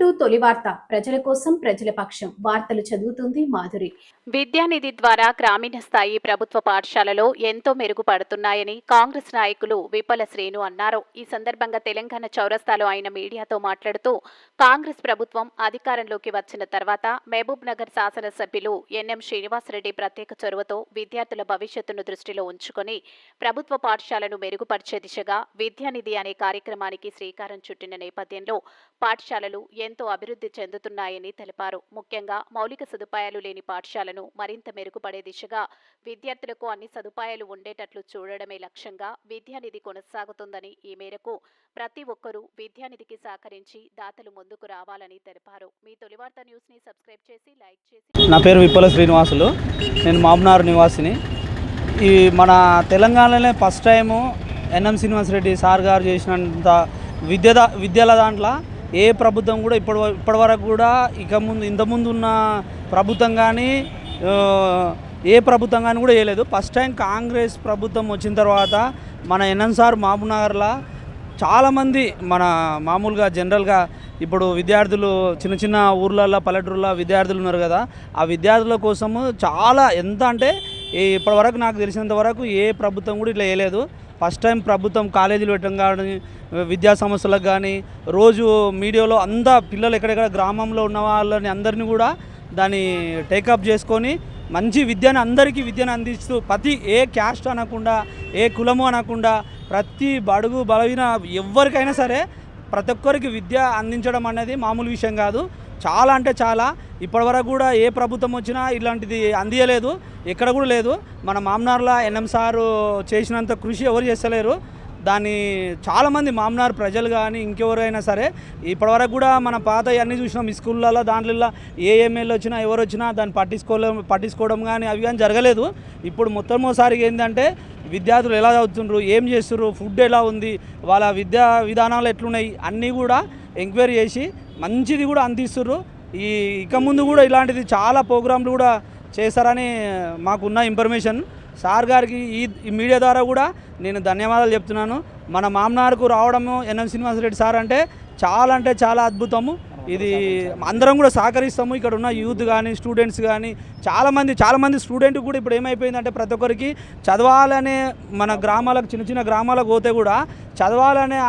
To తొలి వార్త. ప్రజల కోసం ప్రజల పక్షం. వార్తలు చదువుతుంది మాధురి. విద్యానిధి ద్వారా గ్రామీణ స్థాయి ప్రభుత్వ పాఠశాలలో ఎంతో మెరుగుపడుతున్నాయని కాంగ్రెస్ నాయకులు విపల శ్రీను అన్నారు. ఈ సందర్భంగా తెలంగాణ చౌరస్తాలో ఆయన మీడియాతో మాట్లాడుతూ కాంగ్రెస్ ప్రభుత్వం అధికారంలోకి వచ్చిన తర్వాత మహబూబ్ నగర్ శాసనసభ్యులు ఎన్ఎం శ్రీనివాసరెడ్డి ప్రత్యేక చొరవతో విద్యార్థుల భవిష్యత్తును దృష్టిలో ఉంచుకొని ప్రభుత్వ పాఠశాలను మెరుగుపరిచే దిశగా విద్యానిధి అనే కార్యక్రమానికి శ్రీకారం చుట్టిన నేపథ్యంలో పాఠశాలలు ఎంతో అభివృద్ధి చెందుతున్నాయని తెలిపారు. ముఖ్యంగా మౌలిక సదుపాయాలు లేని పాఠశాలను మరింత మెరుగుపడే దిశగా విద్యార్థులకు అన్ని సదుపాయాలు ఉండేటట్లు చూడడమే లక్ష్యంగా విద్యానిధి కొనసాగుతుందని ఈ మేరకు ప్రతి ఒక్కరూ విద్యానిధికి సహకరించి దాతలు ముందుకు రావాలని తెలిపారు. మీ తొలివార్త న్యూస్ని సబ్స్క్రైబ్ చేసి లైక్ చేసి నా పేరు విప్పల శ్రీనివాసులు. నేను మామ్నార్ నివాసిని. ఈ మన తెలంగాణలోనే first time N M Srinivasa Reddy sir గారు చేసినంత విద్య విద్యల దాంట్లో ఏ ప్రభుత్వం కూడా ఇప్పటి వ- ఇప్పటివరకు కూడా ఇక ముందు ఇంతకుముందు ఉన్న ప్రభుత్వం కానీ ఏ ప్రభుత్వం కానీ కూడా వేయలేదు. ఫస్ట్ టైం కాంగ్రెస్ ప్రభుత్వం వచ్చిన తర్వాత మన ఎన్ఎన్సార్ మహబూబ్నగర్లో చాలామంది మన మామూలుగా జనరల్గా ఇప్పుడు విద్యార్థులు చిన్న చిన్న ఊర్లలో పల్లెటూరులో విద్యార్థులు ఉన్నారు కదా ఆ విద్యార్థుల కోసము చాలా ఎంత అంటే ఇప్పటివరకు నాకు తెలిసినంత వరకు ఏ ప్రభుత్వం కూడా ఇట్లా వేయలేదు. ఫస్ట్ టైం ప్రభుత్వం కాలేజీలు పెట్టడం కానీ విద్యా సంస్థలకు కానీ రోజు మీడియాలో అంతా పిల్లలు ఎక్కడెక్కడ గ్రామంలో ఉన్న వాళ్ళని అందరినీ కూడా దాన్ని టేకప్ చేసుకొని మంచి విద్యను అందరికీ విద్యను అందిస్తూ ప్రతి ఏ క్యాస్ట్ అనకుండా ఏ కులము అనకుండా ప్రతి బడుగు బలహీన ఎవరికైనా సరే ప్రతి ఒక్కరికి విద్య అందించడం అనేది మామూలు విషయం కాదు. చాలా అంటే చాలా. ఇప్పటివరకు కూడా ఏ ప్రభుత్వం వచ్చినా ఇలాంటిది అందియలేదు. ఎక్కడ కూడా లేదు. మన మామనార్లో ఎన్ఎం సార్ చేసినంత కృషి ఎవరు చేస్తలేరు. దాన్ని చాలామంది మామనార్ ప్రజలు కానీ ఇంకెవరైనా సరే ఇప్పటివరకు కూడా మన పాత అన్నీ చూసినాం. స్కూళ్ళల్లో దాంట్లో ఏ ఎమ్మెల్యే వచ్చినా ఎవరు వచ్చినా దాన్ని పట్టించుకోలే పట్టించుకోవడం కానీ అవి కానీ జరగలేదు. ఇప్పుడు మొట్టమొదటిసారిగా ఏంటంటే విద్యార్థులు ఎలా చదువుతుండ్రు ఏం చేస్తున్నారు ఫుడ్ ఎలా ఉంది వాళ్ళ విద్యా విధానాలు ఎట్లున్నాయి అన్నీ కూడా ఎంక్వైరీ చేసి మంచిది కూడా అందిస్తుర్రు. ఈ ఇక ముందు కూడా ఇలాంటిది చాలా ప్రోగ్రాంలు కూడా చేస్తారని మాకున్న ఇన్ఫర్మేషన్. సార్ గారికి ఈ మీడియా ద్వారా కూడా నేను ధన్యవాదాలు చెప్తున్నాను. మన మామనార్కు రావడము ఎన్ఎం శ్రీనివాసరెడ్డి సార్ అంటే చాలా అంటే చాలా అద్భుతము. ఇది అందరం కూడా సహకరిస్తాము. ఇక్కడ ఉన్న యూత్ కానీ స్టూడెంట్స్ కానీ చాలామంది చాలామంది స్టూడెంట్ కూడా ఇప్పుడు ఏమైపోయిందంటే ప్రతి ఒక్కరికి చదవాలనే మన గ్రామాలకు చిన్న చిన్న గ్రామాలకు పోతే కూడా చదవాలనే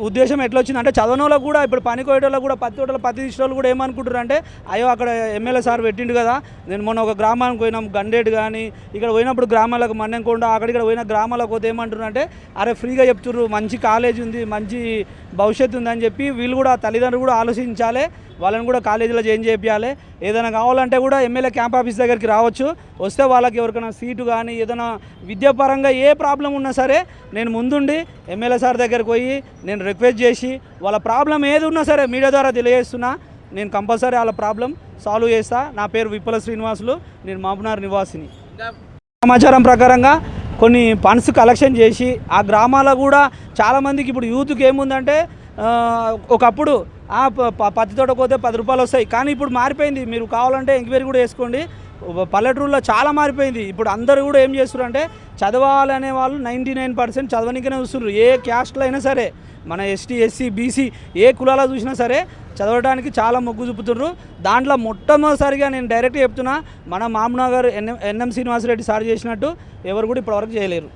ఉద్దేశం ఎట్లా వచ్చిందంటే అంటే వాళ్ళకు కూడా ఇప్పుడు పని కోయటోళ్ళకు కూడా పత్తి తోటలు పత్తి తీసేటోళ్ళు కూడా ఏమనుకుంటారు అంటే అయ్యో అక్కడ ఎమ్మెల్యే సార్ పెట్టిండు కదా నేను మొన్న ఒక గ్రామానికి పోయినాం గండేట్ కానీ ఇక్కడ పోయినప్పుడు గ్రామాలకు మన్నెంకొండ అక్కడిక్కడ పోయిన గ్రామాలకు పోతే ఏమంటారు అంటే అరే ఫ్రీగా చెప్తుర్రు మంచి కాలేజ్ ఉంది మంచి భవిష్యత్తు ఉందని చెప్పి వీళ్ళు కూడా తల్లిదండ్రులు కూడా ఆలోచించాలి వాళ్ళని కూడా కాలేజీలో జాయిన్ చేయించాలి ఏదైనా కావాలంటే కూడా ఎమ్మెల్యే క్యాంప్ ఆఫీస్ దగ్గరికి రావచ్చు వస్తే వాళ్ళకి ఎవరికైనా సీటు కానీ ఏదైనా విద్యాపరంగా ఏ ప్రాబ్లం ఉన్నా సరే నేను ముందుండి ఎమ్మెల్యే సార్ దగ్గరికి పోయి నేను రిక్వెస్ట్ చేసి వాళ్ళ ప్రాబ్లం ఏది ఉన్నా సరే మీడియా ద్వారా తెలియజేస్తున్నా. నేను కంపల్సరీ వాళ్ళ ప్రాబ్లం సాల్వ్ చేస్తా. నా పేరు విప్పల శ్రీనివాసులు. నేను మాపునార్ నివాసిని. సమాచారం ప్రకారంగా కొన్ని ఫండ్స్ కలెక్షన్ చేసి ఆ గ్రామాల్లో కూడా చాలామందికి ఇప్పుడు యూత్కి ఏముందంటే ఒకప్పుడు ఆ ప- పత్తి తోట పోతే పది రూపాయలు వస్తాయి. కానీ ఇప్పుడు మారిపోయింది. మీరు కావాలంటే ఎంక్వైరీ కూడా చేసుకోండి. పల్లెటూరులో చాలా మారిపోయింది. ఇప్పుడు అందరూ కూడా ఏం చేస్తున్నారు అంటే చదవాలనే వాళ్ళు నైంటీ నైన్ పర్సెంట్ చదవనికనే చూస్తున్నారు ఏ క్యాస్ట్లో అయినా సరే మన ఎస్టీ ఎస్సీ బీసీ ఏ కులాలో చూసినా సరే చదవడానికి చాలా మొగ్గు చూపుతున్నారు దాంట్లో మొట్టమొదటిసారిగా నేను డైరెక్ట్ చెప్తున్నా మన మామనగర్ N M N M Srinivasa Reddy sir చేసినట్టు ఎవరు కూడా ఇప్పటివరకు చేయలేరు.